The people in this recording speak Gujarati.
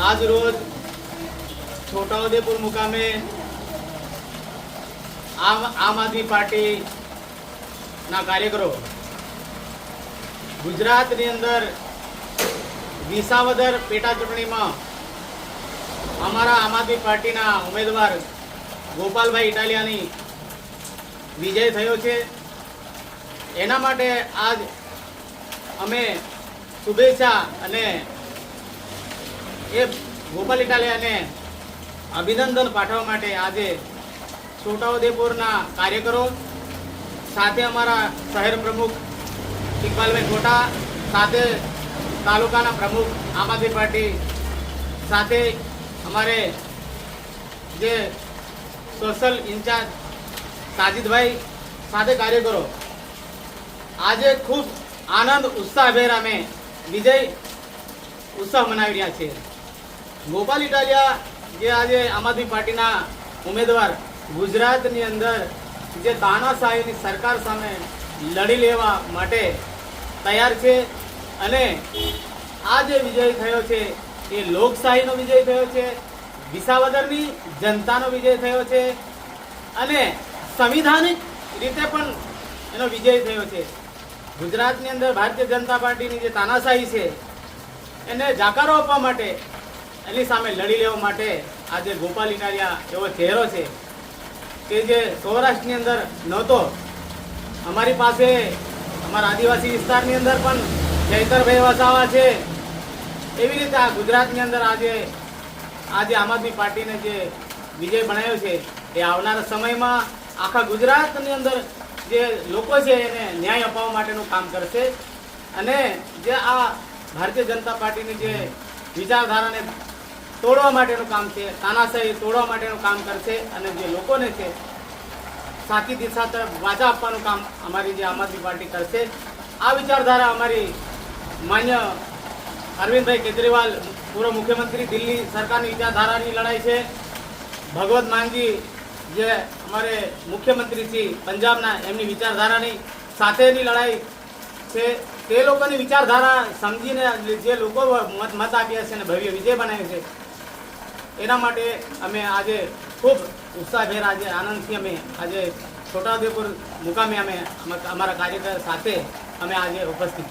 આજ રોજ છોટાઉદેપુર મુકામે આમ આમ પાર્ટી ના કાર્યકરો ગુજરાતની અંદર વિસાવદર પેટા ચૂંટણીમાં અમારા આમ આદમી પાર્ટીના ઉમેદવાર ગોપાલભાઈ ઇટાલિયાની વિજય થયો છે. એના માટે આજ અમે શુભેચ્છા અને એ ગોપાલ ઇટાલિયાને અભિનંદન પાઠવવા માટે આજે છોટાઉદેપુરના કાર્યકરો, સાથે અમારા શહેર પ્રમુખ ઇકબાલભાઈ ખોટા સાથે તાલુકાના પ્રમુખ આમ આદમી પાર્ટી, સાથે અમારે જે સોશિયલ ઇન્ચાર્જ સાજિદભાઈ સાથે કાર્યકરો આજે ખૂબ આનંદ ઉત્સાહભેર અમે વિજય ઉત્સાહ મનાવી રહ્યા છીએ. ગોપાલ ઇટાલિયા જે આજે આમ આદમી પાર્ટીના ઉમેદવાર, ગુજરાતની અંદર જે તાનાશાહીની સરકાર સામે લડી લેવા માટે તૈયાર છે અને આ જે વિજય થયો છે, એ લોકશાહીનો વિજય થયો છે વિસાવદરની જનતાનો વિજય થયો છે અને સંવિધાનિક રીતે પણ એનો વિજય થયો છે. ગુજરાતની અંદર ભારતીય જનતા પાર્ટીની જે તાનાશાહી છે, એને જાકારો આપવા માટે, એની સામે લડી લેવા માટે આજે ગોપાલ ઇનારિયા એવો ચહેરો છે કે જે સૌરાષ્ટ્રની અંદર નહોતો. અમારી પાસે અમારા આદિવાસી વિસ્તારની અંદર પણ જયતરભાઈ વસાવા છે. એવી રીતે આ ગુજરાતની અંદર આજે આજે આમ આદમી પાર્ટીને જે વિજય બનાવ્યો છે, એ આવનારા સમયમાં આખા ગુજરાતની અંદર જે લોકો છે એને ન્યાય અપાવવા માટેનું કામ કરશે. અને જે આ ભારતીય જનતા પાર્ટીની જે વિચારધારાને તોડવા માટેનું કામ છે, તાનાશાહી તોડવા માટેનું કામ કરશે અને જે લોકોને છે, સાચી દિશા તરફ વાચા આપવાનું કામ અમારી જે આમ આદમી પાર્ટી કરશે. આ વિચારધારા અમારી માન્ય અરવિંદભાઈ કેજરીવાલ પૂર્વ મુખ્યમંત્રી દિલ્હી સરકારની વિચારધારાની લડાઈ છે. ભગવત માનજી જે અમારે મુખ્યમંત્રી છે પંજાબના એમની વિચારધારાની સાથેની લડાઈ છે. તે લોકોની વિચારધારા સમજીને જે લોકો મત મત આપ્યા છે અને ભવ્ય વિજય બનાવ્યો છે, એના માટે અમે આજે ખૂબ ઉત્સાહભેર આજે આનંદથી અમે આજે છોટાઉદેપુર મુકામે અમે અમારા કાર્યકર સાથે અમે આજે ઉપસ્થિત